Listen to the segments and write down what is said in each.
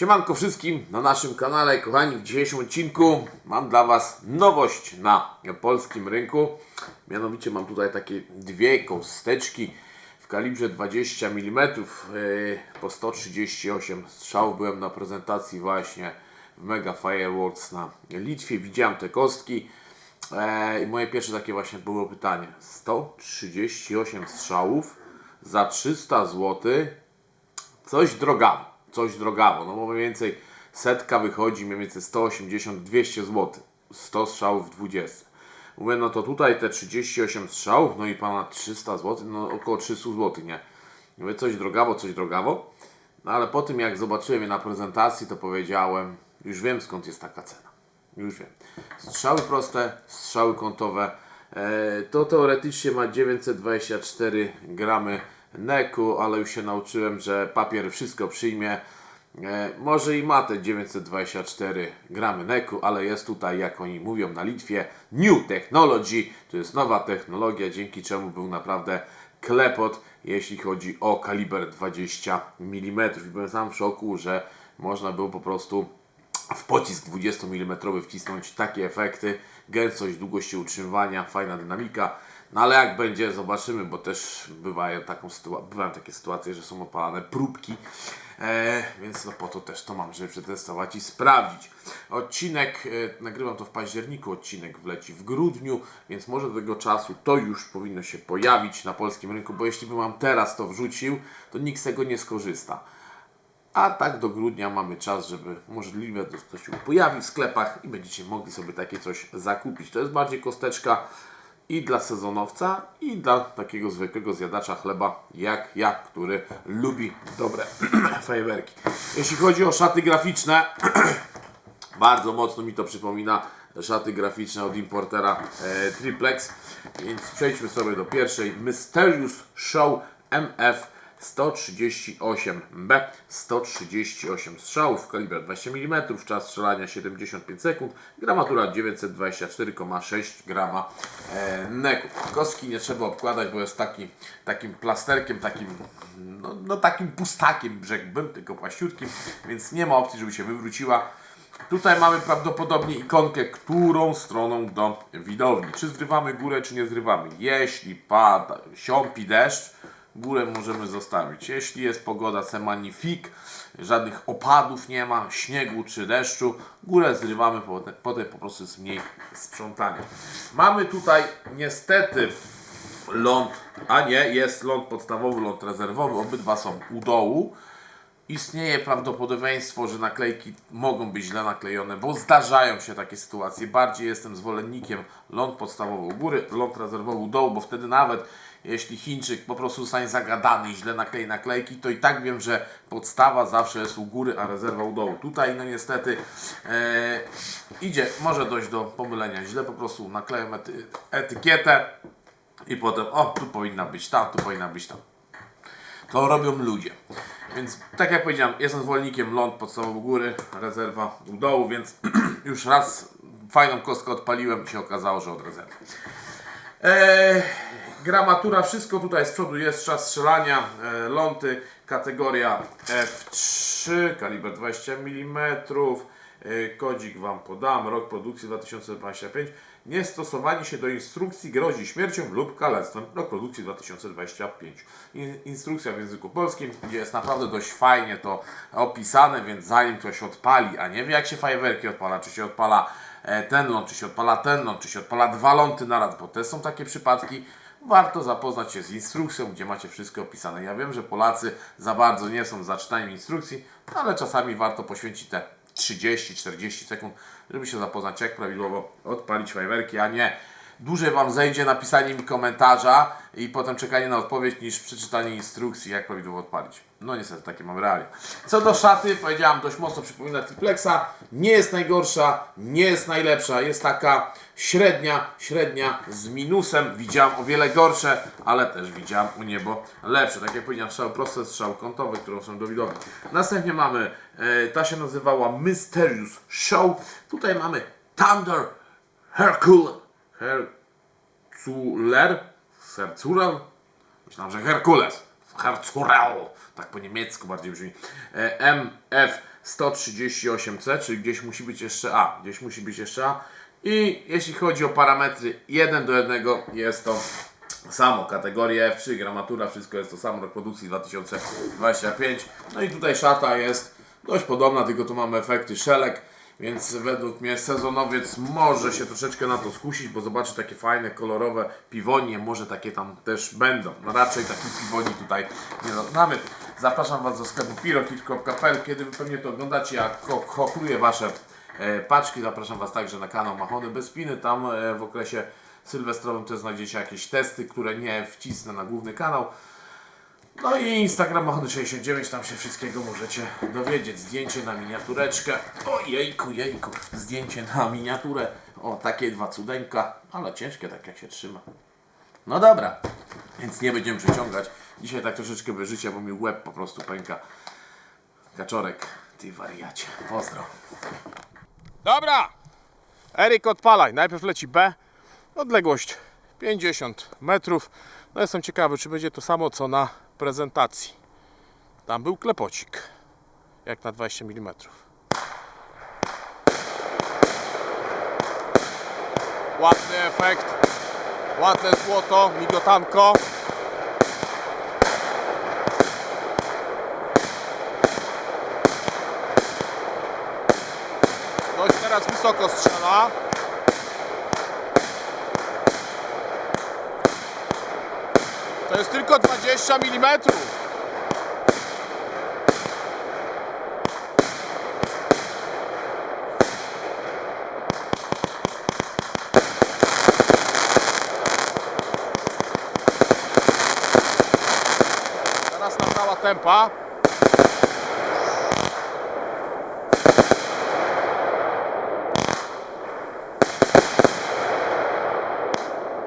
Siemanko wszystkim na naszym kanale, kochani, w dzisiejszym odcinku mam dla Was nowość na polskim rynku. Mianowicie mam tutaj takie dwie kosteczki w kalibrze 20 mm yy, po 138 strzałów. Byłem na prezentacji właśnie w Mega Fireworks na Litwie, widziałem te kostki. E, I moje pierwsze takie właśnie było pytanie. 138 strzałów za 300 zł coś drogawo, coś drogawo, no bo mniej więcej setka wychodzi mniej więcej 180-200 zł, 100 strzałów w 20. Mówię, no to tutaj te 38 strzałów, no i pana 300 zł, no około 300 zł, nie? Mówię, coś drogawo, coś drogawo, no ale po tym jak zobaczyłem je na prezentacji, to powiedziałem, już wiem skąd jest taka cena. Już wiem. Strzały proste, strzały kątowe. E, to teoretycznie ma 924 gramy neku, ale już się nauczyłem, że papier wszystko przyjmie. E, może i ma te 924 gramy neku, ale jest tutaj, jak oni mówią na Litwie, New Technology. To jest nowa technologia, dzięki czemu był naprawdę klepot, jeśli chodzi o kaliber 20 mm. Byłem sam w szoku, że można było po prostu w pocisk 20 mm wcisnąć takie efekty, gęstość, długość utrzymywania, fajna dynamika. No ale jak będzie, zobaczymy, bo też bywają, taką sytua- bywają takie sytuacje, że są opalane próbki, e, więc no po to też to mam, żeby przetestować i sprawdzić. Odcinek, e, nagrywam to w październiku, odcinek wleci w grudniu, więc może do tego czasu to już powinno się pojawić na polskim rynku, bo jeśli bym wam teraz to wrzucił, to nikt z tego nie skorzysta. A tak do grudnia mamy czas, żeby możliwe to się pojawi w sklepach i będziecie mogli sobie takie coś zakupić. To jest bardziej kosteczka i dla sezonowca, i dla takiego zwykłego zjadacza chleba jak ja, który lubi dobre fajerwerki. Jeśli chodzi o szaty graficzne, bardzo mocno mi to przypomina szaty graficzne od importera e, Triplex, więc przejdźmy sobie do pierwszej Mysterious Show MF 138B, 138 strzałów, kaliber 20 mm, czas strzelania 75 sekund, gramatura 924,6 grama e, neku. Kostki nie trzeba obkładać, bo jest taki, takim plasterkiem, takim, no, no takim pustakiem, rzekłbym, tylko płaściutkim, więc nie ma opcji, żeby się wywróciła. Tutaj mamy prawdopodobnie ikonkę, którą stroną do widowni. Czy zrywamy górę, czy nie zrywamy. Jeśli pada, siąpi deszcz, górę możemy zostawić. Jeśli jest pogoda semanifik, żadnych opadów nie ma, śniegu czy deszczu, górę zrywamy, potem, po prostu jest mniej sprzątania. Mamy tutaj niestety ląd, a nie, jest ląd podstawowy, ląd rezerwowy, obydwa są u dołu. Istnieje prawdopodobieństwo, że naklejki mogą być źle naklejone, bo zdarzają się takie sytuacje. Bardziej jestem zwolennikiem ląd podstawowy u góry, ląd rezerwowy u dołu, bo wtedy nawet jeśli Chińczyk po prostu zostanie zagadany i źle naklei naklejki, to i tak wiem, że podstawa zawsze jest u góry, a rezerwa u dołu. Tutaj no niestety e, idzie, może dojść do pomylenia. Źle po prostu nakleją ety, etykietę i potem, o, tu powinna być tam, tu powinna być tam. To robią ludzie. Więc tak jak powiedziałem, jestem zwolennikiem ląd podstawowy u góry, rezerwa u dołu, więc już raz fajną kostkę odpaliłem i się okazało, że od rezerwy. Eee, gramatura, wszystko tutaj z przodu jest, czas strzelania, e, ląty, kategoria F3, kaliber 20 mm, e, kodzik Wam podam, rok produkcji 2025. Niestosowanie się do instrukcji grozi śmiercią lub kalectwem, rok produkcji 2025. In, instrukcja w języku polskim, gdzie jest naprawdę dość fajnie to opisane, więc zanim ktoś odpali, a nie wie jak się fajerwerki odpala, czy się odpala e, ten ląd, czy się odpala ten ląd, czy się odpala dwa ląty naraz, bo te są takie przypadki, warto zapoznać się z instrukcją, gdzie macie wszystko opisane. Ja wiem, że Polacy za bardzo nie są za czytaniem instrukcji, ale czasami warto poświęcić te 30-40 sekund, żeby się zapoznać, jak prawidłowo odpalić fajerwerki, a nie dłużej Wam zejdzie napisanie mi komentarza i potem czekanie na odpowiedź niż przeczytanie instrukcji, jak prawidłowo odpalić. No niestety, takie mam realia. Co do szaty, powiedziałam, dość mocno przypomina Triplexa. Nie jest najgorsza, nie jest najlepsza, jest taka średnia, średnia z minusem. Widziałam o wiele gorsze, ale też widziałam u niebo lepsze. Tak jak powiedziałem, strzał proste, strzał kątowy, którą są do widowni. Następnie mamy, e, ta się nazywała Mysterious Show. Tutaj mamy Thunder Hercule. Herculer? Herculer? Myślałem, że Herkules. Hercurel. Tak po niemiecku bardziej brzmi. E, MF 138C, czyli gdzieś musi być jeszcze A, gdzieś musi być jeszcze A. I jeśli chodzi o parametry 1 do 1 jest to samo, kategoria F3, gramatura, wszystko jest to samo, rok produkcji 2025. No i tutaj szata jest dość podobna, tylko tu mamy efekty szelek, więc według mnie sezonowiec może się troszeczkę na to skusić, bo zobaczy takie fajne, kolorowe piwonie, może takie tam też będą. No raczej takich piwoni tutaj nie mamy. Zapraszam Was do sklepu pirokit.pl, kiedy Wy pewnie to oglądacie, ja ko- kochluję Wasze e, paczki, zapraszam Was także na kanał Machony bez Spiny, tam e, w okresie sylwestrowym też znajdziecie jakieś testy, które nie wcisnę na główny kanał. No i Instagram Machony69, tam się wszystkiego możecie dowiedzieć. Zdjęcie na miniatureczkę. O jejku, jejku. Zdjęcie na miniaturę. O, takie dwa cudeńka, ale ciężkie tak jak się trzyma. No dobra, więc nie będziemy przeciągać. Dzisiaj tak troszeczkę bez życia, bo mi łeb po prostu pęka. Kaczorek, ty wariacie. Pozdro. Dobra! Eryk odpalaj. Najpierw leci B. Odległość 50 metrów. No jestem ciekawy, czy będzie to samo co na prezentacji. Tam był klepocik. Jak na 20 mm. Ładny efekt. Ładne złoto, migotanko. Dość teraz wysoko strzela. Jest tylko 20 mm. Teraz nabrała tempa.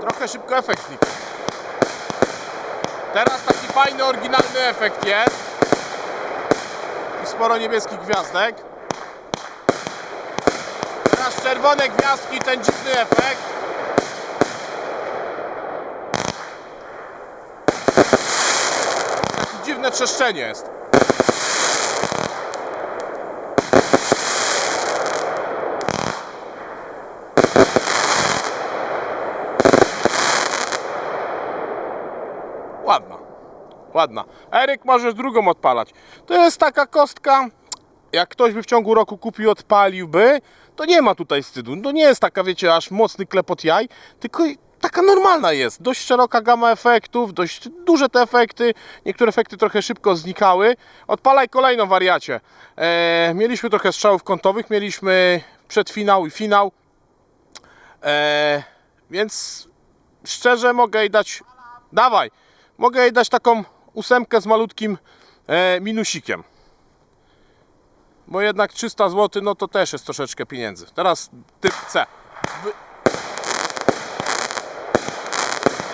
Trochę szybko efekt znikł. Teraz taki fajny, oryginalny efekt jest. I sporo niebieskich gwiazdek. Teraz czerwone gwiazdki, ten dziwny efekt. Takie dziwne trzeszczenie jest. Ładna. Ładna. Eryk możesz drugą odpalać. To jest taka kostka, jak ktoś by w ciągu roku kupił, odpaliłby, to nie ma tutaj wstydu. To nie jest taka, wiecie, aż mocny klepot jaj, tylko taka normalna jest. Dość szeroka gama efektów, dość duże te efekty. Niektóre efekty trochę szybko znikały. Odpalaj kolejną wariacie. E, mieliśmy trochę strzałów kątowych, mieliśmy przedfinał i finał. E, więc szczerze mogę jej dać. Dawaj! Mogę jej dać taką ósemkę z malutkim e, minusikiem. Bo jednak 300 zł, no to też jest troszeczkę pieniędzy. Teraz typ C.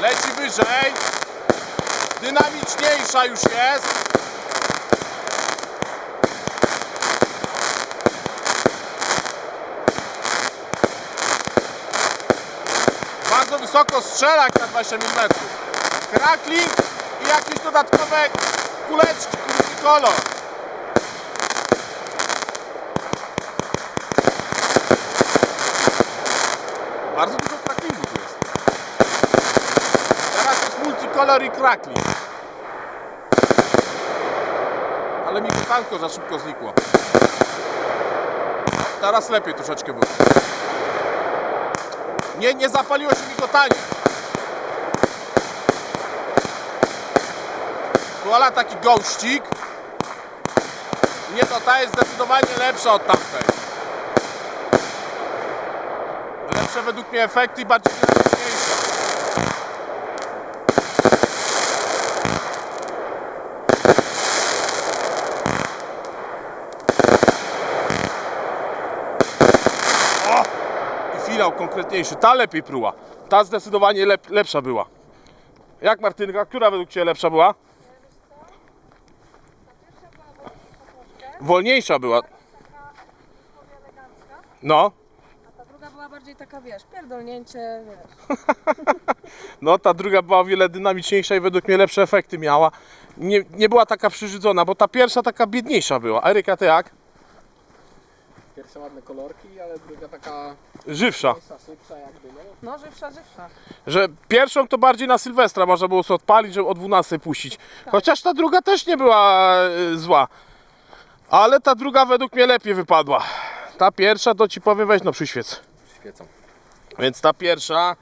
Leci wyżej. Dynamiczniejsza już jest. Bardzo wysoko strzela jak na 20 mm. Krakling i jakieś dodatkowe kuleczki, krótki kolor. Bardzo dużo kraklingu tu jest. Teraz jest multicolor i krakling. Ale mi pytanko za szybko znikło. Teraz lepiej troszeczkę było. Nie, nie zapaliło się migotanie. Koala taki gościk. Nie, to ta jest zdecydowanie lepsza od tamtej. Lepsze według mnie efekty i bardziej dynamiczniejsze. O! I finał konkretniejszy. Ta lepiej pruła. Ta zdecydowanie lep, lepsza była. Jak Martynka, która według Ciebie lepsza była? Wolniejsza była. taka elegancka, No, a ta druga była bardziej taka, wiesz, pierdolnięcie, wiesz. no ta druga była o wiele dynamiczniejsza i według mnie lepsze efekty miała. Nie, nie była taka przyrzydzona, bo ta pierwsza taka biedniejsza była. Eryka, ty jak? Pierwsze ładne kolorki, ale druga taka Żywsza. mniejsza, szybsza jakby, no. No żywsza, żywsza. Że pierwszą to bardziej na Sylwestra można było sobie odpalić, żeby o 12 puścić. Chociaż ta druga też nie była e, zła. Ale ta druga według mnie lepiej wypadła. Ta pierwsza to ci powiem weź no przyświec. Świecą. Więc ta pierwsza,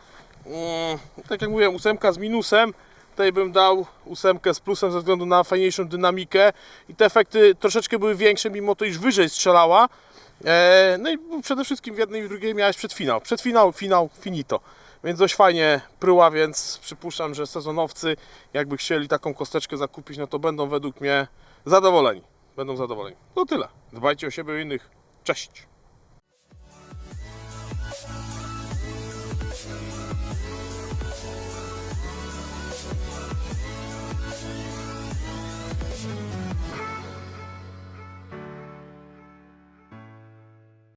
mm, tak jak mówiłem, ósemka z minusem. Tutaj bym dał ósemkę z plusem ze względu na fajniejszą dynamikę i te efekty troszeczkę były większe, mimo to iż wyżej strzelała. E, no i przede wszystkim w jednej i w drugiej miałeś przedfinał. Przedfinał, finał, finito. Więc dość fajnie pryła, więc przypuszczam, że sezonowcy jakby chcieli taką kosteczkę zakupić, no to będą według mnie zadowoleni. Będą zadowoleni. To tyle. Dbajcie o siebie i innych. Cześć!